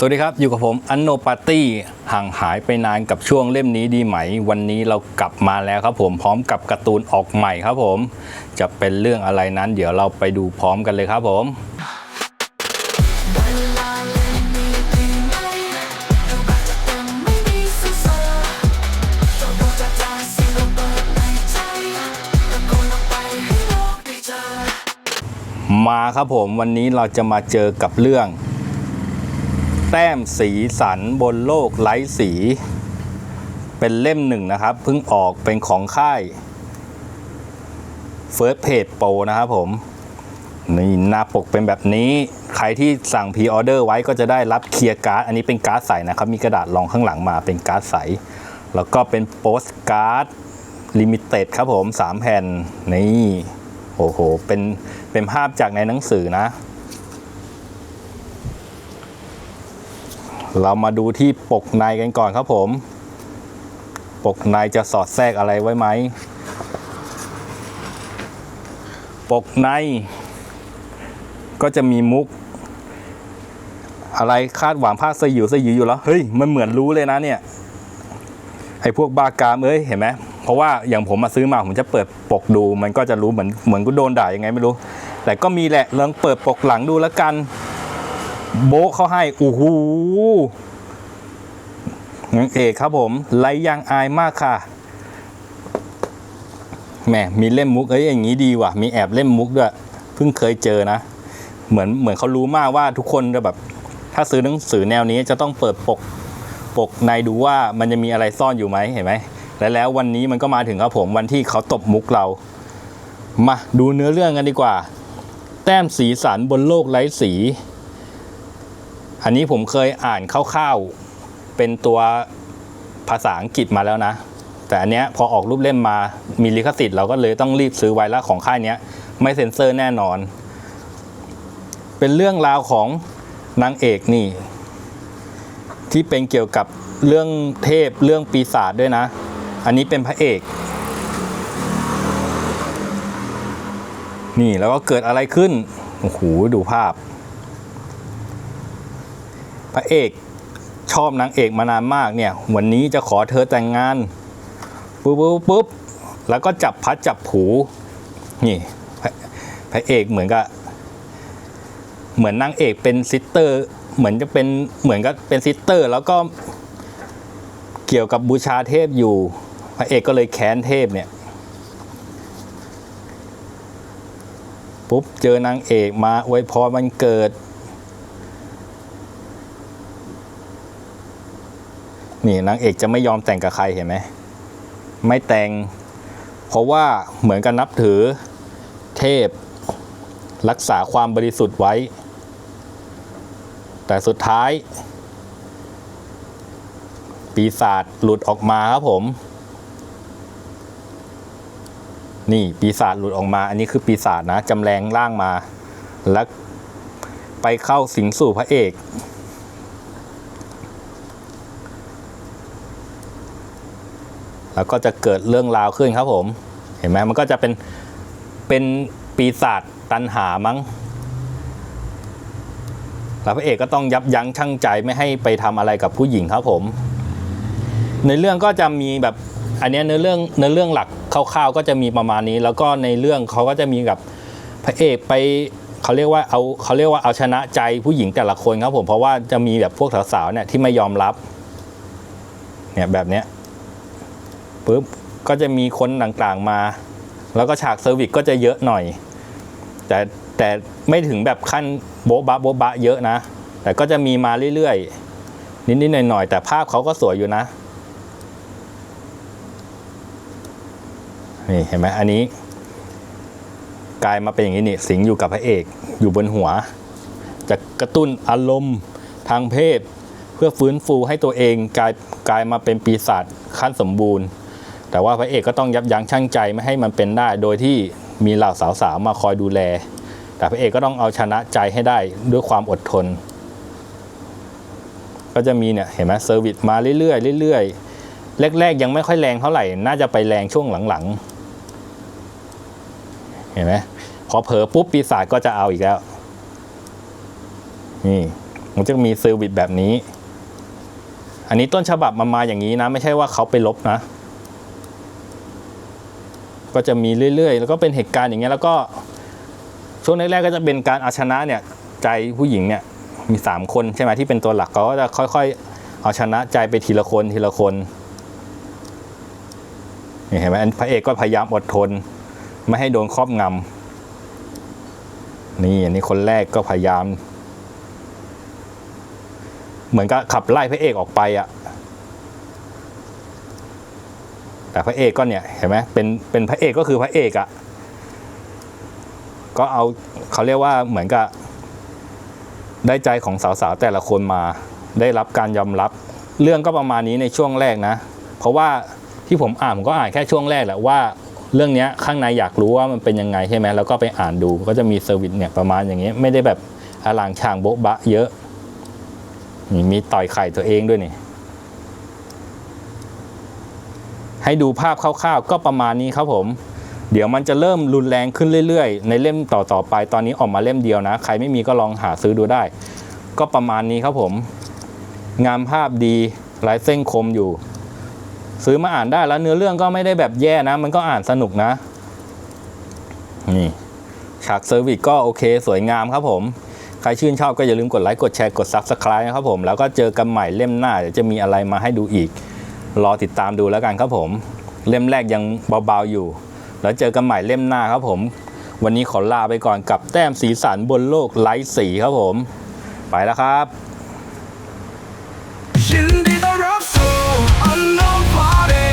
สวัสดีครับ อยู่กับผมอันโนปาร์ตี้ห่างหายไปนานกับช่วงเล่มนี้ดีไหม วันนี้เรากลับมาแล้วครับผมพร้อมกับการ์ตูนออกใหม่ครับผม จะเป็นเรื่องอะไรนั้น เดี๋ยวเราไปดูพร้อมกันเลยครับผมมาครับผมวันนี้เราจะมาเจอกับเรื่อง แต้มสีสันบนโลกไร้สี เป็นเล่มหนึ่งนะครับ เพิ่งออกเป็นของค่าย First Page Pro นะครับผม นี่หน้าปกเป็นแบบนี้ ใครที่สั่งพ r ออเดอร์ไว้ก็จะได้รับเคลียร์การ์ด อันนี้เป็นการ์ดใสนะครับ มีกระดาษรองข้างหลังมาเป็นการ์ดใส แล้วก็เป็นโปสการ์ดลิมิเต็ดครับผม 3 แผ่น นี่ โอ้โห เป็น เป็นภาพจากในหนังสือนะ เรามาดูที่ปกในกันก่อนครับผม ปกในจะสอดแทรกอะไรไว้ไหม ปกใน ก็จะมีมุก อะไรคาดหวังภาคสยิวสยิวอยู่แล้ว เฮ้ย มันเหมือนรู้เลยนะเนี่ย ไอ้พวกบากามเอ้ย เห็นไหม เพราะว่าอย่างผมมาซื้อมาผมจะเปิดปกดู มันก็จะรู้เหมือนเหมือนกูโดนด่ายังไงไม่รู้ แต่ก็มีแหละลองเปิดปกหลังดูแล้วกัน โบ๊ะเขาให้โอ้โหนางเอกครับผมไรยังอายมากค่ะแหมมีเล่มมุกเอ้ยอย่างนี้ดีว่ะ มีแอบเล่มมุกด้วยเพิ่งเคยเจอนะ เหมือนเหมือนเขารู้มากว่าทุกคนจะแบบ ถ้าซื้อหนังสือแนวนี้จะต้องเปิดปกปกในดูว่ามันจะมีอะไรซ่อนอยู่ไหมเห็นไหมและแล้ววันนี้มันก็มาถึงครับผมวันที่เขาตบมุกเรา มาดูเนื้อเรื่องกันดีกว่า แต้มสีสันบนโลกไร้สี อันนี้ผมเคยอ่านคร่าวๆเป็นตัวภาษาอังกฤษมาแล้วนะ แต่อันเนี้ยพอออกรูปเล่มมามีลิขสิทธิ์เราก็เลยต้องรีบซื้อไว้แล้วของค่ายเนี้ยไม่เซ็นเซอร์แน่นอน เป็นเรื่องราวของนางเอกนี่ ที่เป็นเกี่ยวกับเรื่องเทพเรื่องปีศาจด้วยนะ อันนี้เป็นพระเอก นี่แล้วก็เกิดอะไรขึ้นโอ้โหดูภาพพ ระเอกชอบนางเอกมานานมากเนี่ย วันนี้จะขอเธอแต่งงานปุ๊บปุ๊บปุ๊บแล้วก็จับพัดจับผูนี่พระพระเอกเหมือนกับเหมือนนางเอกเป็นซิสเตอร์ เหมือนจะเป็นเหมือนกับเป็นซิสเตอร์ แล้วก็เกี่ยวกับบูชาเทพอยู่ พระเอกก็เลยแค้นเทพเนี่ยปุ๊บเจอนางเอกมาอวยพรวันเกิด นี่นางเอกจะไม่ยอมแต่งกับใครเห็นไหมไม่แต่ง เพราะว่าเหมือนกันนับถือเทพ รักษาความบริสุทธิ์ไว้ แต่สุดท้าย ปีศาจหลุดออกมาครับผม นี่ปีศาจหลุดออกมา อันนี้คือปีศาจนะจำแรงร่างมา แล้วไปเข้าสิงสู่พระเอก แล้วก็จะเกิดเรื่องราวขึ้นครับผม เห็นไหมมันก็จะเป็นเป็นปีศาจตันหามั้งแล้วพระเอกก็ต้องยับยั้งชั่งใจไม่ให้ไปทำอะไรกับผู้หญิงครับผม ในเรื่องก็จะมีแบบอันนี้เนื้อเรื่องเนื้อเรื่องหลักคร่าวๆก็จะมีประมาณนี้ แล้วก็ในเรื่องเขาก็จะมีกับพระเอกไปเขาเรียกว่าเอาเขาเรียกว่าเอาชนะใจผู้หญิงแต่ละคนครับผมเพราะว่าจะมีแบบพวกสาวๆเนี่ยที่ไม่ยอมรับเนี่ยแบบเนี้ย ปุ๊บก็จะมีคนต่างๆมา แล้วก็ฉากเซอร์วิสก็จะเยอะหน่อย แต่แต่ไม่ถึงแบบขั้นโบ๊ะบะโบ๊ะบะเยอะนะ แต่ก็จะมีมาเรื่อยๆ นิดๆหน่อยๆ แต่ภาพเขาก็สวยอยู่นะ นี่เห็นไหมอันนี้ กลายมาเป็นอย่างนี้นี่สิงอยู่กับพระเอกอยู่บนหัว จะกระตุ้นอารมณ์ทางเพศ เพื่อฟื้นฟูให้ตัวเองกลายกลายมาเป็นปีศาจขั้นสมบูรณ์ แต่ว่าพระเอกก็ต้องยับยั้งชั่งใจไม่ให้มันเป็นได้ โดยที่มีเหล่าสาวๆมาคอยดูแล แต่พระเอกก็ต้องเอาชนะใจให้ได้ด้วยความอดทน ก็จะมีเนี่ยเห็นไหมเซอร์วิสมาเรื่อยๆเรื่อยๆแรกๆยังไม่ค่อยแรงเท่าไหร่ น่าจะไปแรงช่วงหลังๆ เห็นไหมพอเผลอปุ๊บปีศาจก็จะเอาอีกแล้ว นี่มันจะมีเซอร์วิสแบบนี้ อันนี้ต้นฉบับมันมาอย่างนี้นะ ไม่ใช่ว่าเขาไปลบนะ ก็จะมีเรื่อยๆ แล้วก็เป็นเหตุการณ์อย่างเงี้ยแล้วก็ช่วงแรกๆก็จะเป็นการเอาชนะเนี่ยใจผู้หญิงเนี่ยมีสามคนใช่ไหมที่เป็นตัวหลักเขาก็จะค่อยๆ เอาชนะใจไปทีละคนทีละคนเห็นไหมพระเอกก็พยายามอดทน ไม่ให้โดนครอบงำนี่อันนี้คนแรกก็พยายาม เหมือนกับขับไล่พระเอกออกไปอะ แต่พระเอกก็เนี่ยเห็นไหมเป็นเป็นพระเอกก็คือพระเอกอะก็เอาเขาเรียกว่าเหมือนกับ ได้ใจของสาวๆแต่ละคนมา ได้รับการยอมรับ เรื่องก็ประมาณนี้ในช่วงแรกนะ เพราะว่าที่ผมอ่านผมก็อ่านแค่ช่วงแรกแหละว่า เรื่องนี้ข้างในอยากรู้ว่ามันเป็นยังไงใช่ไหมแล้วก็ไปอ่านดูก็จะมีเซอร์วิสเนี่ยประมาณอย่างเงี้ไม่ได้แบบอลางช่างโบ๊ะบะเยอะมีต่อยไข่ตัวเองด้วยนี่ ให้ดูภาพคร่าวๆ ก็ประมาณนี้ครับผม เดี๋ยวมันจะเริ่มรุนแรงขึ้นเรื่อยๆ ในเล่มต่อๆไป ตอนนี้ออกมาเล่มเดียวนะ ใครไม่มีก็ลองหาซื้อดูได้ ก็ประมาณนี้ครับผม งามภาพดีลายเส้นคมอยู่ ซื้อมาอ่านได้แล้วเนื้อเรื่องก็ไม่ได้แบบแย่นะ มันก็อ่านสนุกนะ นี่ฉากเซอร์วิสก็โอเค สวยงามครับผม ใครชื่นชอบก็อย่าลืมกดไลค์ กดแชร์ กด Subscribe นะครับผม แล้วก็เจอกันใหม่เล่มหน้าเดี๋ยวจะมีอะไรมาให้ดูอีก รอติดตามดูแล้วกันครับผม เล่มแรกยังเบาๆอยู่ แล้วเจอกันใหม่เล่มหน้าครับผม วันนี้ขอลาไปก่อนกับแต้มสีสันบนโลกไร้สีครับผม ไปแล้วครับฉันได้ต้อนรับสู่ unknown party